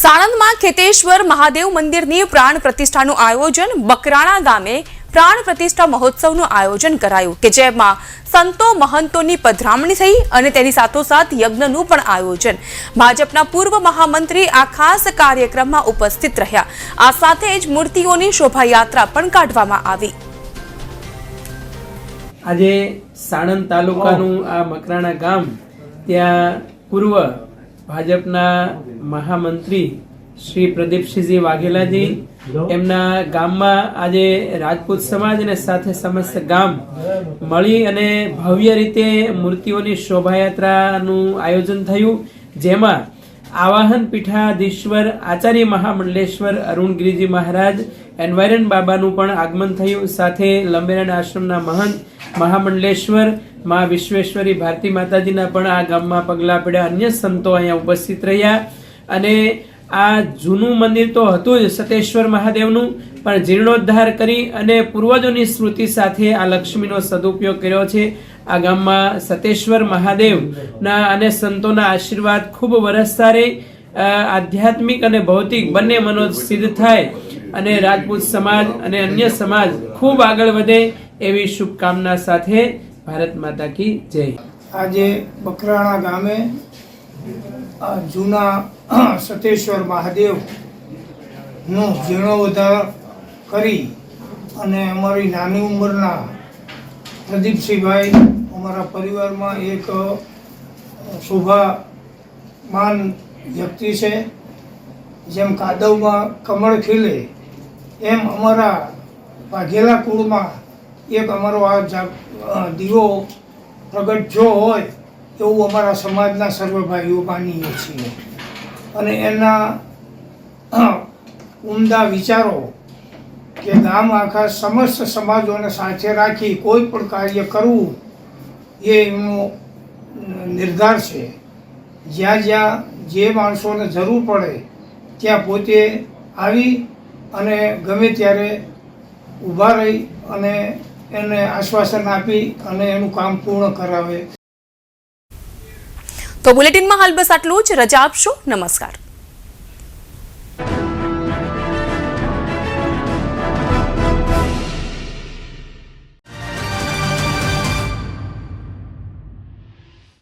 સાણંદમાં ખેતેશ્વર મહાદેવ મંદિરની પ્રાણ પ્રતિષ્ઠાનું આયોજન બકરાણા ગામે પ્રાણ પ્રતિષ્ઠા મહોત્સવનું આયોજન કરાયું કે જેમાં સંતો મહંતોની પધરામણી થઈ અને તેની સાથોસાથ યજ્ઞનું પણ આયોજન. ભાજપના પૂર્વ મહામંત્રી આ ખાસ કાર્યક્રમમાં ઉપસ્થિત રહ્યા. આ સાથે જ મૂર્તિઓની શોભાયાત્રા પણ કાઢવામાં આવી. આજે સાણંદ તાલુકાનું આ મકરાણા ગામ ત્યાં પૂર્વ ભાજપના મહામંત્રી શ્રી પ્રદીપસિંહજી વાઘેલાજી એમના ગામમાં આજે રાજપૂત સમાજ અને સાથે સમસ્ત ગામ મળી અને ભવ્ય રીતે મૂર્તિઓની શોભાયાત્રાનું આયોજન થયું જેમાં આવાહન પીઠાધીશ્વર આચાર્ય મહામંડલેશ્વર અરુણગીરીજી મહારાજ, એન્વાયરન બાબાનું પણ આગમન થયું. સાથે લંબેરાણ આશ્રમના મહંત મહામંડલેશ્વર, મા વિશ્વેશ્વરી ભારતી માતાજીના પણ આ ગામમાં પગલાં પડ્યા. અન્ય સંતો અહીંયા ઉપસ્થિત રહ્યા અને આ જૂનું મંદિર તો હતું જ સતેશ્વર મહાદેવનું, પણ જીર્ણોદ્ધાર કરી અને પૂર્વજોની સ્મૃતિ સાથે આ લક્ષ્મીનો સદુપયોગ કર્યો છે. આ ગામમાં સતેશ્વર મહાદેવના અને સંતોના આશીર્વાદ ખૂબ વરસતા રહે. આધ્યાત્મિક અને ભૌતિક બંને મનોજ સિદ્ધ થાય અને રાજપૂત સમાજ અને અન્ય સમાજ ખૂબ આગળ વધે એવી શુભકામના સાથે ભારત માતા કી જય. આજે બકરાણા ગામે જૂના સતેશ્વર મહાદેવનો જીર્ણોદ્ધાર કરી અને અમારી નાની ઉંમરના પ્રદીપસિંહભાઈ અમારા પરિવારમાં એક શોભામાન વ્યક્તિ છે, જેમ કાદવમાં કમળ ખીલે, એમ અમારા વાઘેલા કુળમાં એક અમારો આ દીવો પ્રગટ જો હોય. એવું અમારા સમાજના સર્વ ભાઈઓ માનીએ છીએ. અને એના ઉમદા વિચારો કે ગામ આખા સમસ્ત સમાજોને સાથે રાખી કોઈ પણ કાર્ય કરવું એ એમનો નિર્ધાર છે. જ્યાં જ્યાં જે માણસોને જરૂર પડે ત્યાં પોતે આવી અને ગમે ત્યારે ઊભા રહી અને એને આશ્વાસન આપી અને એનું કામ પૂર્ણ કરાવે. તો બુલેટિનમાં હાલ બસ આટલું જ. રજા આપશો. નમસ્કાર.